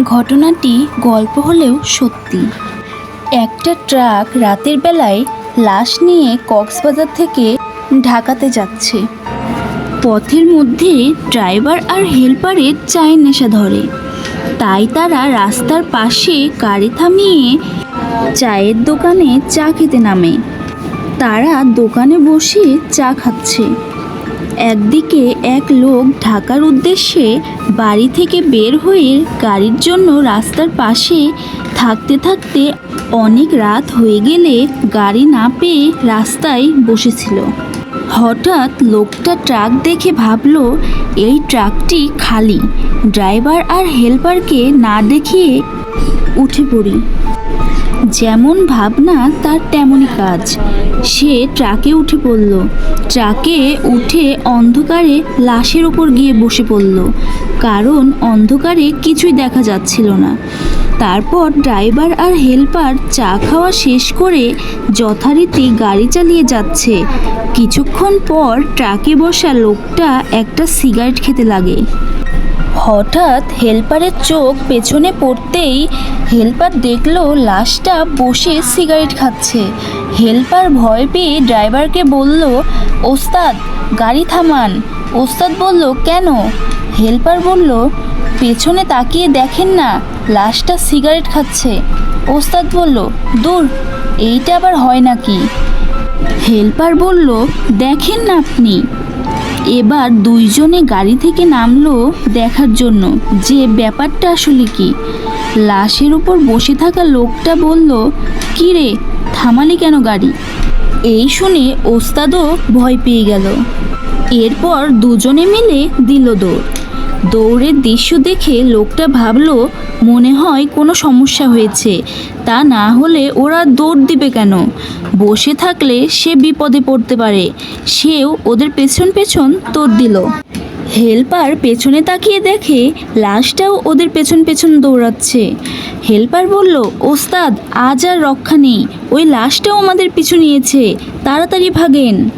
ঘটনাটি গল্প হলেও সত্যি। একটা ট্রাক রাতের বেলায় লাশ নিয়ে কক্সবাজার থেকে ঢাকাতে যাচ্ছে। পথের মধ্যে ড্রাইভার আর হেল্পারের চায়ের নেশা ধরে। তাই তারা রাস্তার পাশে গাড়ি থামিয়ে চায়ের দোকানে চা খেতে নামে। তারা দোকানে বসে চা খাচ্ছে। একদিকে এক লোক ঢাকার উদ্দেশ্যে বাড়ি থেকে বের হয়ে গাড়ির জন্য রাস্তার পাশে থাকতে থাকতে অনেক রাত হয়ে গেলে গাড়ি না পেয়ে রাস্তায় বসেছিল। হঠাৎ লোকটা ট্রাক দেখে ভাবলো, এই ট্রাকটি খালি। ড্রাইভার আর হেল্পারকে না দেখিয়ে উঠে পড়ি। যেমন ভাবনা, তার তেমনই কাজ। সে ট্রাকে উঠে পড়ল। ট্রাকে উঠে অন্ধকারে লাশের ওপর গিয়ে বসে পড়ল। কারণ অন্ধকারে কিছুই দেখা যাচ্ছিল না। তারপর ড্রাইভার আর হেল্পার চা খাওয়া শেষ করে যথারীতি গাড়ি চালিয়ে যাচ্ছে। কিছুক্ষণ পর ট্রাকে বসা লোকটা একটা সিগারেট খেতে লাগে। হঠাৎ হেল্পারের চোখ পেছনে পড়তেই হেল্পার দেখল লাশটা বসে সিগারেট খাচ্ছে। হেল্পার ভয় পেয়ে ড্রাইভারকে বলল, ওস্তাদ, গাড়ি থামান। ওস্তাদ বলল, কেন? হেল্পার বলল, পেছনে তাকিয়ে দেখেন না, লাশটা সিগারেট খাচ্ছে। ওস্তাদ বলল, দূর, এইটা আবার হয় নাকি? হেল্পার বলল, দেখেন না আপনি। এবার দুইজনে গাড়ি থেকে নামলো দেখার জন্য। যে ব্যাপারটা আসলে কি? লাশের উপর বসে থাকা লোকটা বলল, কি রে, থামালি কেন গাড়ি? এই শুনে ওস্তাদও ভয় পেয়ে গেল। এরপর দুজনে মিলে দিল দৌড়। দৌড়ের দৃশ্য দেখে লোকটা ভাবলো, মনে হয় কোনো সমস্যা হয়েছে। তা না হলে ওরা দৌড় দিবে কেন? বসে থাকলে সে বিপদে পড়তে পারে। সেও ওদের পেছন পেছন দৌড় দিল। হেল্পার পেছনে তাকিয়ে দেখে লাশটাও ওদের পেছন পেছন দৌড়াচ্ছে। হেল্পার বলল, ওস্তাদ, আজ আর রক্ষা নেই। ওই লাশটাও আমাদের পিছু নিয়েছে। তাড়াতাড়ি ভাগেন।